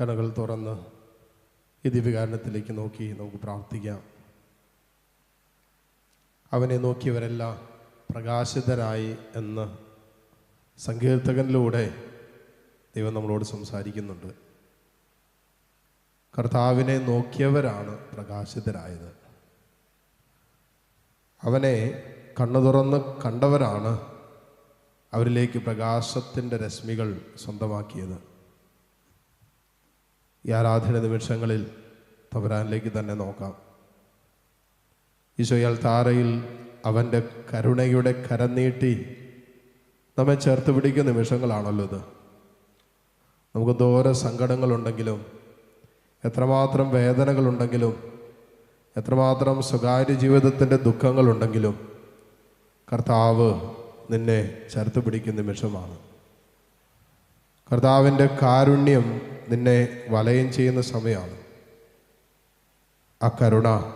കണകൾ തുറന്ന് ഈ ദിവ്യകാരണത്തിലേക്ക് നോക്കി നമുക്ക് പ്രാർത്ഥിക്കാം. അവനെ നോക്കിയവരെല്ലാം പ്രകാശിതരായി എന്ന് സങ്കീർത്തകനിലൂടെ ദൈവം നമ്മളോട് സംസാരിക്കുന്നുണ്ട്. കർത്താവിനെ നോക്കിയവരാണ് പ്രകാശിതരായത്. അവനെ കണ്ണു തുറന്ന് കണ്ടവരാണ് അവരിലേക്ക് പ്രകാശത്തിന്റെ രശ്മികൾ സ്വന്തമാക്കിയത്. ഈ ആരാധന നിമിഷങ്ങളിൽ തവരാനിലേക്ക് തന്നെ നോക്കാം. ഈശോയാൽ താരയിൽ അവന്റെ കരുണയുടെ കരം നീട്ടി നമ്മെ ചേർത്ത് പിടിക്കുന്ന നിമിഷങ്ങളാണല്ലോ ഇത്. നമുക്ക് ദൂര സങ്കടങ്ങളുണ്ടെങ്കിലും എത്രമാത്രം വേദനകളുണ്ടെങ്കിലും എത്രമാത്രം സ്വകാര്യ ജീവിതത്തിന്റെ ദുഃഖങ്ങളുണ്ടെങ്കിലും കർത്താവ് നിന്നെ ചേർത്ത് പിടിക്കുന്ന നിമിഷമാണ്. കർത്താവിന്റെ കാരുണ്യം നിന്നെ വലയം ചെയ്യുന്ന സമയമാണ്. ആ കരുണ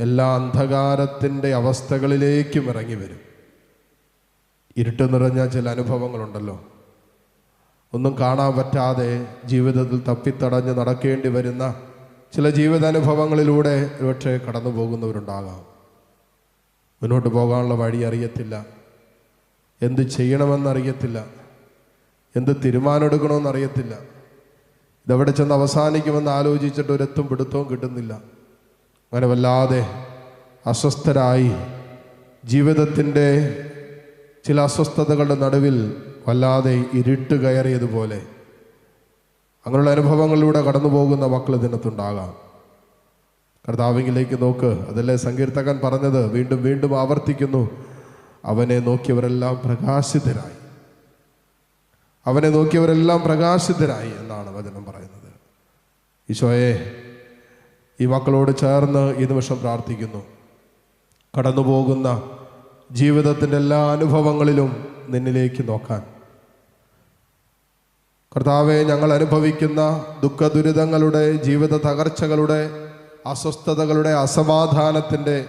എല്ലാ അന്ധകാരത്തിന്റെ അവസ്ഥകളിലേക്കും ഇറങ്ങി വരും. ഇരുട്ട് നിറഞ്ഞ ചില അനുഭവങ്ങളുണ്ടല്ലോ. ഒന്നും കാണാൻ പറ്റാതെ ജീവിതത്തിൽ തപ്പിത്തടഞ്ഞ് നടക്കേണ്ടി വരുന്ന ചില ജീവിതാനുഭവങ്ങളിലൂടെ ഒരുപക്ഷെ കടന്നു പോകുന്നവരുണ്ടാകാം. മുന്നോട്ട് പോകാനുള്ള വഴി അറിയത്തില്ല. എന്ത് ചെയ്യണമെന്നറിയത്തില്ല എന്ത് തീരുമാനമെടുക്കണമെന്ന് അറിയത്തില്ല. ഇതെവിടെ ചെന്ന് അവസാനിക്കുമെന്ന് ആലോചിച്ചിട്ട് ഒരെത്തും പിടുത്തവും കിട്ടുന്നില്ല. അങ്ങനെ വല്ലാതെ അസ്വസ്ഥരായി. ജീവിതത്തിന്റെ ചില അസ്വസ്ഥതകളുടെ നടുവിൽ വല്ലാതെ ഇരുട്ട് കയറിയതുപോലെ. അങ്ങനെയുള്ള അനുഭവങ്ങളിലൂടെ കടന്നു പോകുന്ന മക്കൾ ഇതിനകത്തുണ്ടാകാം. കർത്താവിങ്ങിലേക്ക് നോക്ക്. അതല്ലേ സങ്കീർത്തകൻ പറഞ്ഞത്. വീണ്ടും വീണ്ടും ആവർത്തിക്കുന്നു. അവനെ നോക്കിയവരെല്ലാം പ്രകാശിതരായി. അവനെ നോക്കിയവരെല്ലാം പ്രകാശിതരായി എന്നാണ് വചനം പറയുന്നത്. ഈശോയെ ഈ മക്കളോട് ചേർന്ന് ഈ നിമിഷം പ്രാർത്ഥിക്കുന്നു. കടന്നു പോകുന്ന ജീവിതത്തിന്റെ എല്ലാ അനുഭവങ്ങളിലും നിന്നിലേക്ക് നോക്കാൻ. കർത്താവെ ഞങ്ങൾ അനുഭവിക്കുന്ന ദുഃഖ ദുരിതങ്ങളുടെ ജീവിത തകർച്ചകളുടെ അസ്വസ്ഥതകളുടെ അസമാധാനത്തിന്റെ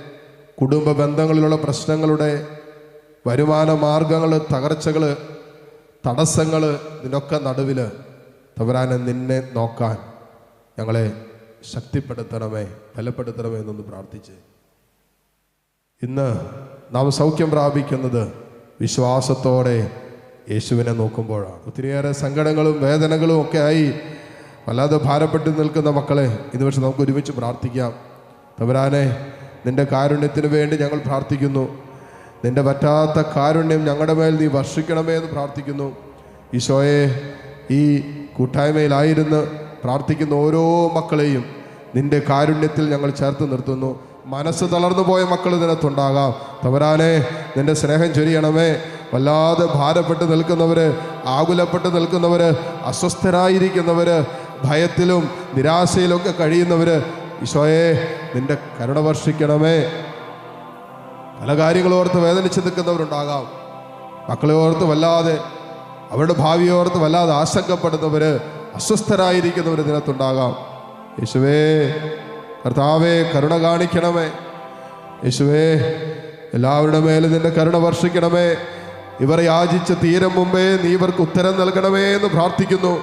കുടുംബ ബന്ധങ്ങളിലുള്ള പ്രശ്നങ്ങളുടെ വരുമാന മാർഗങ്ങൾ തകർച്ചകൾ തടസ്സങ്ങൾ ഇതിനൊക്കെ നടുവിൽ തവരാനെ നിന്നെ നോക്കാൻ ഞങ്ങളെ ശക്തിപ്പെടുത്തണമേ ബലപ്പെടുത്തണമേ എന്നൊന്ന് പ്രാർത്ഥിച്ച്. ഇന്ന് നാം സൗഖ്യം പ്രാപിക്കുന്നത് വിശ്വാസത്തോടെ യേശുവിനെ നോക്കുമ്പോഴാണ്. ഒത്തിരിയേറെ സങ്കടങ്ങളും വേദനകളും ഒക്കെ ആയി വല്ലാതെ ഭാരപ്പെട്ട് നിൽക്കുന്ന മക്കളെ ഇന്ന് പക്ഷെ നമുക്ക് ഒരുമിച്ച് പ്രാർത്ഥിക്കാം. തവരാനെ നിന്റെ കാരുണ്യത്തിന് വേണ്ടി ഞങ്ങൾ പ്രാർത്ഥിക്കുന്നു. നിന്റെ പറ്റാത്ത കാരുണ്യം ഞങ്ങളുടെ മേൽ നീ വർഷിക്കണമേ എന്ന് പ്രാർത്ഥിക്കുന്നു. ഈശോയെ ഈ കൂട്ടായ്മയിലായിരുന്ന് പ്രാർത്ഥിക്കുന്ന ഓരോ മക്കളെയും നിന്റെ കാരുണ്യത്തിൽ ഞങ്ങൾ ചേർത്ത് നിർത്തുന്നു. മനസ്സ് തളർന്നു പോയ മക്കൾ ഇതിനകത്തുണ്ടാകാം തവരാനെ നിന്റെ സ്നേഹം ചൊരിയണമേ. വല്ലാതെ ഭാരപ്പെട്ട് നിൽക്കുന്നവര് ആകുലപ്പെട്ട് നിൽക്കുന്നവര് അസ്വസ്ഥരായിരിക്കുന്നവര് ഭയത്തിലും നിരാശയിലൊക്കെ കഴിയുന്നവര് ഈശോയെ നിന്റെ കരുണ വർഷിക്കണമേ. പല കാര്യങ്ങളോർത്ത് വേദനിച്ച് നിൽക്കുന്നവരുണ്ടാകാം. മക്കളെ ഓർത്ത് വല്ലാതെ അവരുടെ ഭാവിയെ ഓർത്ത് വല്ലാതെ ആശങ്കപ്പെടുന്നവര് അസ്വസ്ഥരായിരിക്കുന്നവർ ഇതിനകത്തുണ്ടാകാം. യേശുവേ കർത്താവേ കരുണ കാണിക്കണമേ. യേശുവേ എല്ലാവരുടെ മേലും നിന്റെ കരുണ വർഷിക്കണമേ. ഇവർ യാചിച്ച തീരം മുമ്പേ നീ ഇവർക്ക് ഉത്തരം നൽകണമേ എന്ന് പ്രാർത്ഥിക്കുന്നു.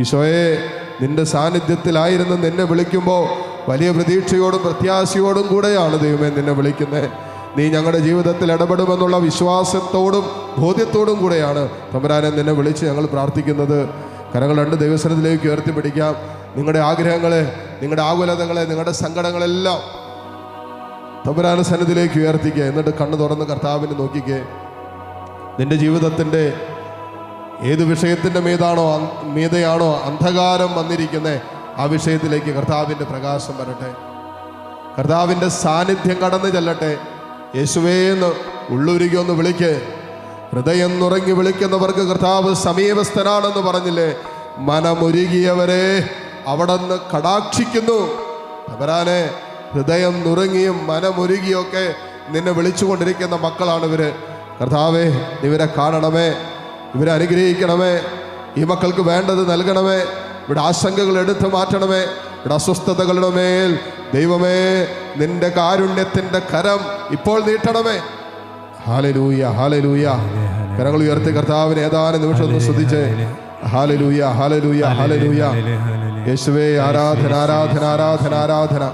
ഈശോയെ നിന്റെ സാന്നിധ്യത്തിലായിരുന്നു നിന്നെ വിളിക്കുമ്പോൾ വലിയ പ്രതീക്ഷയോടും പ്രത്യാശയോടും കൂടെയാണ് ദൈവമേ നിന്നെ വിളിക്കുന്നത് നീ ഞങ്ങളുടെ ജീവിതത്തിൽ ഇടപെടുമെന്നുള്ള വിശ്വാസത്തോടും ബോധ്യത്തോടും കൂടെയാണ് തമ്പരാനെ നിന്നെ വിളിച്ച് ഞങ്ങൾ പ്രാർത്ഥിക്കുന്നത്. കരങ്ങൾ രണ്ട് ദൈവസ്ഥലത്തിലേക്ക് ഉയർത്തിപ്പിടിക്കാം. നിങ്ങളുടെ ആഗ്രഹങ്ങളെ നിങ്ങളുടെ ആകുലതകളെ നിങ്ങളുടെ സങ്കടങ്ങളെല്ലാം തമ്പുരാന സന്നിധിയിലേക്ക് ഉയർത്തിക്കുക എന്നിട്ട് കണ്ണു തുറന്ന് കർത്താവിനെ നോക്കിക്കേ. നിന്റെ ജീവിതത്തിന്റെ ഏത് വിഷയത്തിന്റെ മീതാണോ മീതയാണോ അന്ധകാരം വന്നിരിക്കുന്നത് ആ വിഷയത്തിലേക്ക് കർത്താവിന്റെ പ്രകാശം വരട്ടെ. കർത്താവിന്റെ സാന്നിധ്യം കടന്നു ചെല്ലട്ടെ. യേശുവേന്ന് ഉള്ളുരുകി ഒന്ന് വിളിക്ക്. ഹൃദയം നുറങ്ങി വിളിക്കുന്നവർക്ക് കർത്താവ് സമീപസ്ഥനാണെന്ന് പറഞ്ഞില്ലേ? മനമൊരുകിയവരെ അവിടുന്ന് കടാക്ഷിക്കുന്നു. അവരാനെ ഹൃദയം നുറുങ്ങിയും മനമൊരുകിയൊക്കെ നിന്നെ വിളിച്ചുകൊണ്ടിരിക്കുന്ന മക്കളാണ് ഇവർ. കർത്താവേ ഇവരെ കാണണമേ ഇവരെ അനുഗ്രഹിക്കണമേ ഈ മക്കൾക്ക് വേണ്ടത് നൽകണമേ ഇവിടെ ആശങ്കകൾ എടുത്തു മാറ്റണമേ. ഇവിടെ അസ്വസ്ഥതകളുടെ മേൽ. ദൈവമേ നിന്റെ കാരുണ്യത്തിന്റെ കരം ഇപ്പോൾ നീട്ടണമേ. Hallelujah hallelujah. കരങ്ങൾ ഉയർത്തി കർത്താവിന് ഏതാനും നിമിഷം ഒന്ന് ശ്രദ്ധിച്ച്. ഹാലലൂയ. ഹാലലൂയ ഹാലലൂയ യേശുവേ ആരാധന ആരാധന ആരാധന ആരാധന.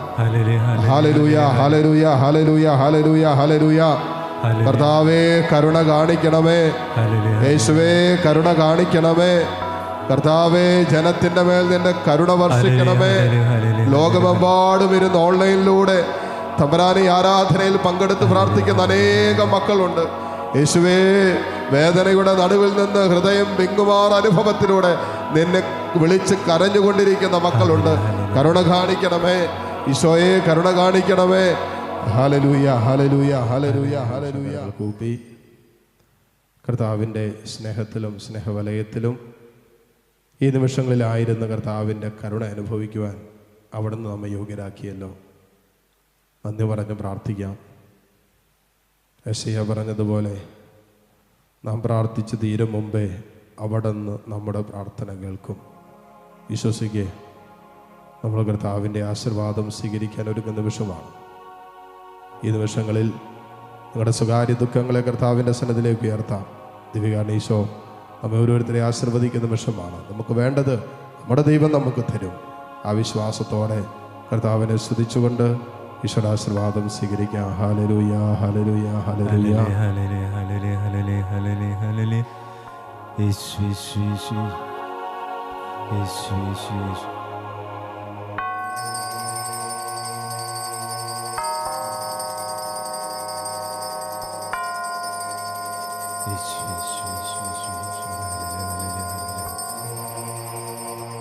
Hallelujah hallelujah hallelujah hallelujah. Hallelujah കർത്താവേ കരുണ കാണിക്കണമേ. യേശുവേ കരുണ കാണിക്കണമേ. കർത്താവേ ജനത്തിന്റെ മേൽ നിന്റെ കരുണ വർഷിക്കണമേ. ലോകമെമ്പാടും ഇരുന്ന് ഓൺലൈനിലൂടെ തമ്പരാനി ആരാധനയിൽ പങ്കെടുത്ത് പ്രാർത്ഥിക്കുന്ന അനേകം മക്കളുണ്ട്. യേശുവേ വേദനയുടെ നടുവിൽ നിന്ന് ഹൃദയം വിങ്ങുമാർ അനുഭവത്തിലൂടെ നിന്നെ വിളിച്ച് കരഞ്ഞുകൊണ്ടിരിക്കുന്ന മക്കളുണ്ട്. കരുണ കാണിക്കണമേ. ഈശോയെ കരുണ കാണിക്കണമേ. ഹാലലൂയ ഹാലലൂയ ഹാലലൂയ ഹാലലൂയ കൂപ്പി കർത്താവിന്റെ സ്നേഹത്തിലും സ്നേഹവലയത്തിലും ഈ നിമിഷങ്ങളിലായിരുന്ന കർത്താവിന്റെ കരുണ അനുഭവിക്കുവാൻ അവിടുന്ന് നമ്മെ യോഗ്യരാക്കിയല്ലോ. നന്ദി പറഞ്ഞ് പ്രാർത്ഥിക്കാം. യശയ പറഞ്ഞതുപോലെ നാം പ്രാർത്ഥിച്ച് തീരും മുമ്പേ അവിടുന്ന് നമ്മുടെ പ്രാർത്ഥന കേൾക്കും. വിശ്വസിക്കേ നമ്മൾ കർത്താവിന്റെ ആശീർവാദം സ്വീകരിക്കാൻ ഒരുങ്ങുന്ന നിമിഷമാണ്. ഈ നിമിഷങ്ങളിൽ നിങ്ങളുടെ സ്വകാര്യ ദുഃഖങ്ങളെ കർത്താവിന്റെ സന്നദ്ധിലേക്ക് ഉയർത്താം. ദിവികാണ് ഈശോ നമ്മെ ഓരോരുത്തരെ ആശീർവദിക്കുന്ന വിഷമാണ്. നമുക്ക് വേണ്ടത് നമ്മുടെ ദൈവം നമുക്ക് തരും. ആ വിശ്വാസത്തോടെ കർത്താവിനെ സ്തുതിച്ചുകൊണ്ട് ഈശ്വരാശീർവാദം സ്വീകരിക്കാം. ഹാലലൂയ ഹാലലൂയ ഹാലലൂയ യേശു.